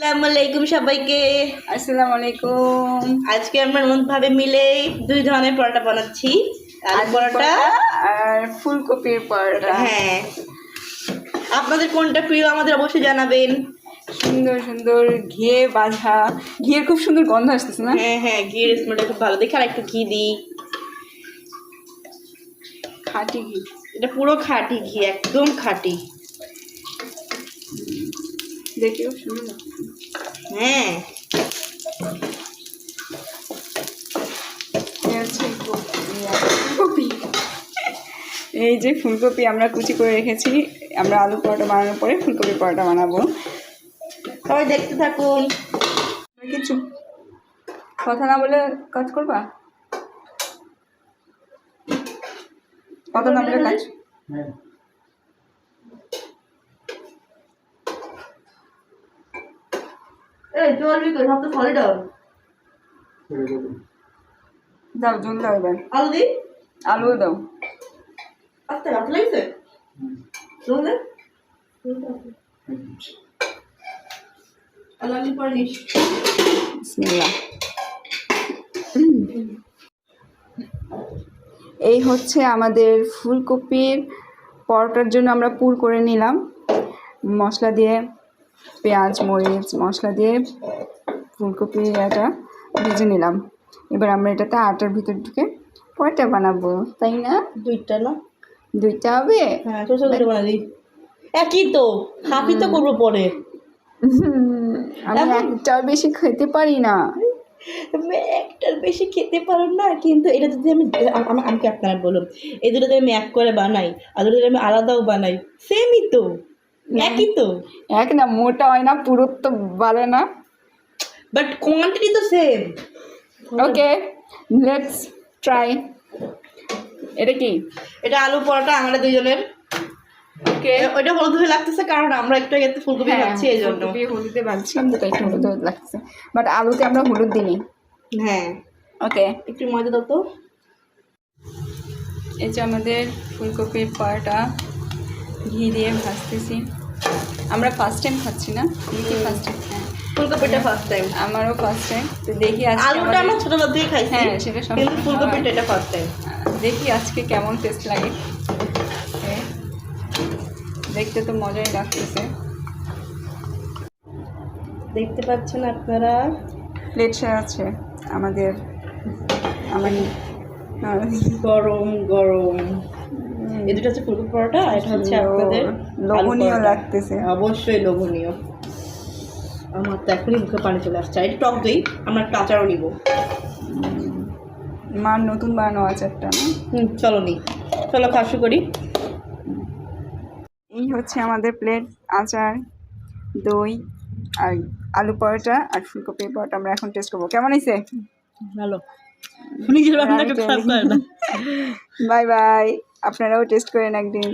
আসসালামু আলাইকুম সবাইকে। আসসালামু আলাইকুম আজকে আমরা নতুন ভাবে মিলে দুই ধরনের পরোটা বানাচ্ছি। আলু পরোটা আর ফুলকপির পরোটা। হ্যাঁ। আপনাদের কোনটা প্রিয় আমাদের অবশ্যই জানাবেন। সুন্দর সুন্দর ঘিয়ে বাঁধা ঘিয়ের খুব সুন্দর গন্ধ আসতেছে না? হ্যাঁ হ্যাঁ ঘি স্মেলটা খুব ভালো। দেখে আর একটু ঘি দিই। খাঁটি ঘি। এটা পুরো খাঁটি ঘি একদম খাঁটি। দেখে খুব সুন্দর। হ্যাঁ। এই হচ্ছে ফুলকপি। এই যে ফুলকপি আমরা কুচি করে রেখেছি আমরা আলু পরোটা বানানোর পরে ফুলকপি পরোটা বানাবো। সবাই দেখতে থাকুন। কিছু কথা না বলে কাজ করবা? কথা না বলে কাজ? এই সব তো সলিড দাও জল দাও এবার। আলু দিই আলুও দাও। আস্তে লাগছে চল দে। আলু আলু বিসমিল্লাহ। এই হচ্ছে আমাদের ফুলকপির পরোটার জন্য আমরা পুর করে নিলাম। মশলা দিয়ে পেঁয়াজ মরিচ মশলা দিয়ে ফুলকপি এটা ভেজে নিলাম। এবার আমরা এটাতে আটার ভিতর ঢুকে পরোটা বানাবো তাই না? দুইটা না? দুইটা হবে? হ্যাঁ ছোট ছোট করে একই তো হাফই তো করব পরে। আমি একটাও বেশি খেতে পারি না। একটার বেশি খেতে পারো না কিন্তু এটা যদি আমি আমি আমাকে আপনারা বলুন? এই দুটো আমি এক করে বানাই আর দুটো আমি আলাদাও বানাই সেমই তো। একই তো। এক না মোটা হয় না পুরুত্ব বাড়ে না। বাট কোয়ান্টিটি তো সেম ওকে লেটস ট্রাই এটা কি? এটা আলু পরোটা আমাদের দুজনের ওকে ওইটা হলুদ হয়ে লাগতেছে কারণ আমরা একটু আগে ফুলকপি খাচ্ছি এই জন্য হ্যাঁ, হলুদে বাঁধছিলাম তো একটু হলুদ হলুদ লাগছে বাট আলুতে আমরা হলুদ হ্যাঁ। ওকে একটু ময়দা দাও তো। এই যে আমাদের ফুলকপির পরোটা ঘি দিয়ে ভাজতেছি। আমরা ফার্স্ট টাইম খাচ্ছি না? কি ফার্স্ট টাইম হ্যাঁ। ফুলকপিটা ফার্স্ট টাইম আমারও ফার্স্ট টাইম তো দেখি আজকে আলুটা আমরা ছোটবেলা থেকে খাইছি হ্যাঁ, সেটা সব- ফুলকপিটা এটা ফার্স্ট টাইম দেখি আজকে কেমন টেস্ট লাগে। দেখতে তো মজাই লাগতেছে। দেখতে পাচ্ছেন আপনারা? প্লেট আছে আমাদের আমার গরম গরম। এই দুটো হচ্ছে ফুলকপি পরোটা আর এটা হচ্ছে আপনাদের লোভনীয় লাগতেছে। অবশ্যই লোভনীয়। আমার তো এখনই মুখে পানি চলে আসছে। আর টক দই আমরা একটু আচারও নিব। মার নতুন বানানো আচারটা না? হুম চলো নি। চলো খাওয়া করি। এই হচ্ছে আমাদের প্লেট আচার দই আর আলু পরোটা আর ফুলকপি পরোটা আমরা এখন টেস্ট করব। কেমন হয়েছে? ভালো। নিজের খাস বাই বাই আপনারাও টেস্ট করেন একদিন।